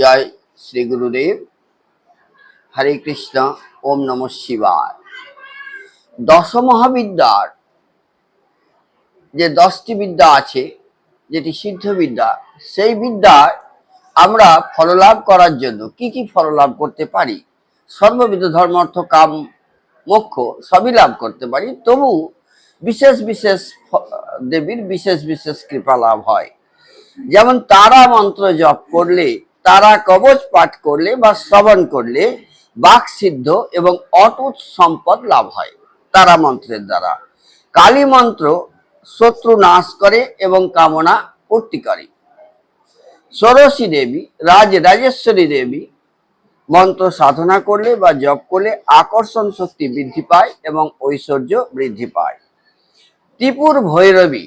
জয় শ্রী গুরুদেব। হরে কৃষ্ণ, ওম নম শিবায়। দশ মহাবিদ্যার যে দশটি বিদ্যা আছে, যেটি সিদ্ধ বিদ্যা, সেই বিদ্যায় আমরা ফললাভ করার জন্য কি কি ফললাভ করতে পারি? সর্ববিধ ধর্ম, অর্থ, কাম, মোক্ষ সবই লাভ করতে পারি। তবু বিশেষ বিশেষ দেবীর বিশেষ বিশেষ কৃপা লাভ হয়। যেমন তারা মন্ত্র জপ করলে তারা কবচ পাঠ করলে বা শ্রবণ করলে বাক সিদ্ধ এবং অটুট সম্পদ লাভ হয়, তারা মন্ত্রের দ্বারা। কালী মন্ত্র শত্রু নাশ করে এবং কামনা পূর্তি করে। ষোড়শী দেবী, রাজ রাজেশ্বরী দেবী মন্ত্র সাধনা করলে বা জপ করলে আকর্ষণ শক্তি বৃদ্ধি পায় এবং ঐশ্বর্য বৃদ্ধি পায়। ত্রিপুর ভৈরবী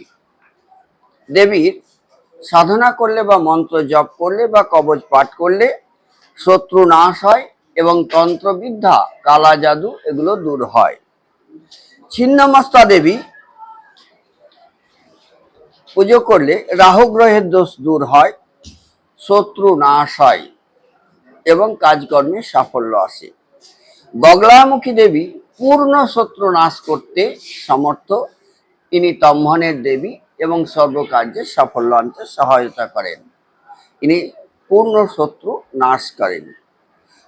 দেবীর সাধনা করলে বা মন্ত্র জপ করলে বা কবচ পাঠ করলে শত্রু নাশ হয় এবং তন্ত্রবিদ্যা, কালা জাদু এগুলো দূর হয়। ছিন্নমস্তা দেবী পুজো করলে রাহু গ্রহের দোষ দূর হয়, শত্রু নাশ হয় এবং কাজকর্মে সাফল্য আসে। বগলামুখী দেবী পূর্ণ শত্রু নাশ করতে সমর্থ। ইনি তম্ভনের দেবী এবং সর্বকার্যে সাফল্য আনতে সহায়তা করেন। ইনি পূর্ণ শত্রু, নাশ করেন।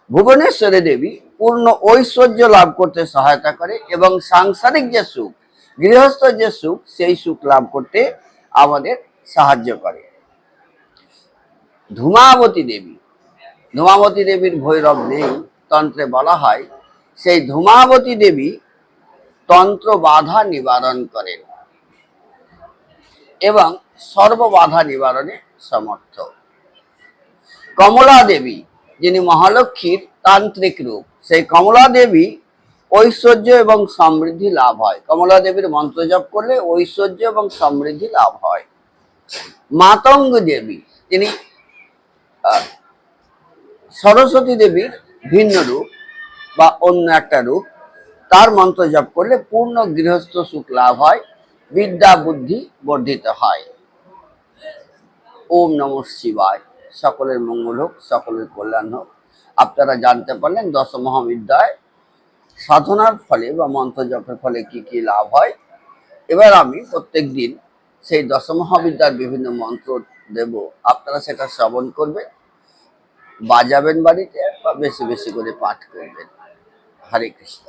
ভুবনেশ্বরী দেবী পূর্ণ ঐশ্বর্য লাভ করতে সহায়তা করে এবং সাংসারিক যে সুখ, গৃহস্থ যে সুখ, সেই সুখ লাভ করতে আমাদের সাহায্য করে। ধূমাবতী দেবী, ধূমাবতী দেবীর ভৈরব নেই, তন্ত্রে বলা হয়, সেই ধূমাবতী দেবী তন্ত্র বাধা নিবারণ করেন। এবং সর্ববাধা নিবারণে সমর্থ। কমলা দেবী যিনি মহালক্ষ্মীর তান্ত্রিক রূপ, সেই কমলা দেবী ঐশ্বর্য এবং সমৃদ্ধি লাভ হয়। কমলা দেবীর মন্ত্র জপ করলে ঐশ্বর্য এবং সমৃদ্ধি লাভ হয়। মাতঙ্গ দেবী তিনি সরস্বতী দেবীর ভিন্ন রূপ বা অন্য একটা রূপ, তার মন্ত্র জপ করলে পূর্ণ গৃহস্থ সুখ লাভ হয়। বিদ্যা বুদ্ধি বর্ধিত হয়। ওম নম শিবায়। সকলের মঙ্গল হোক, সকলের কল্যাণ হোক। আপনারা জানতে পারলেন দশ মহাবিদ্যায় সাধনার ফলে বা মন্ত্র জপের ফলে কি কি লাভ হয়। এবার আমি প্রত্যেক দিন সেই দশ মহাবিদ্যার বিভিন্ন মন্ত্র দেব। আপনারা সেটা শ্রবণ করবেন, বাজাবেন বাড়িতে বা বেশি বেশি করে পাঠ করবেন। হরে কৃষ্ণ।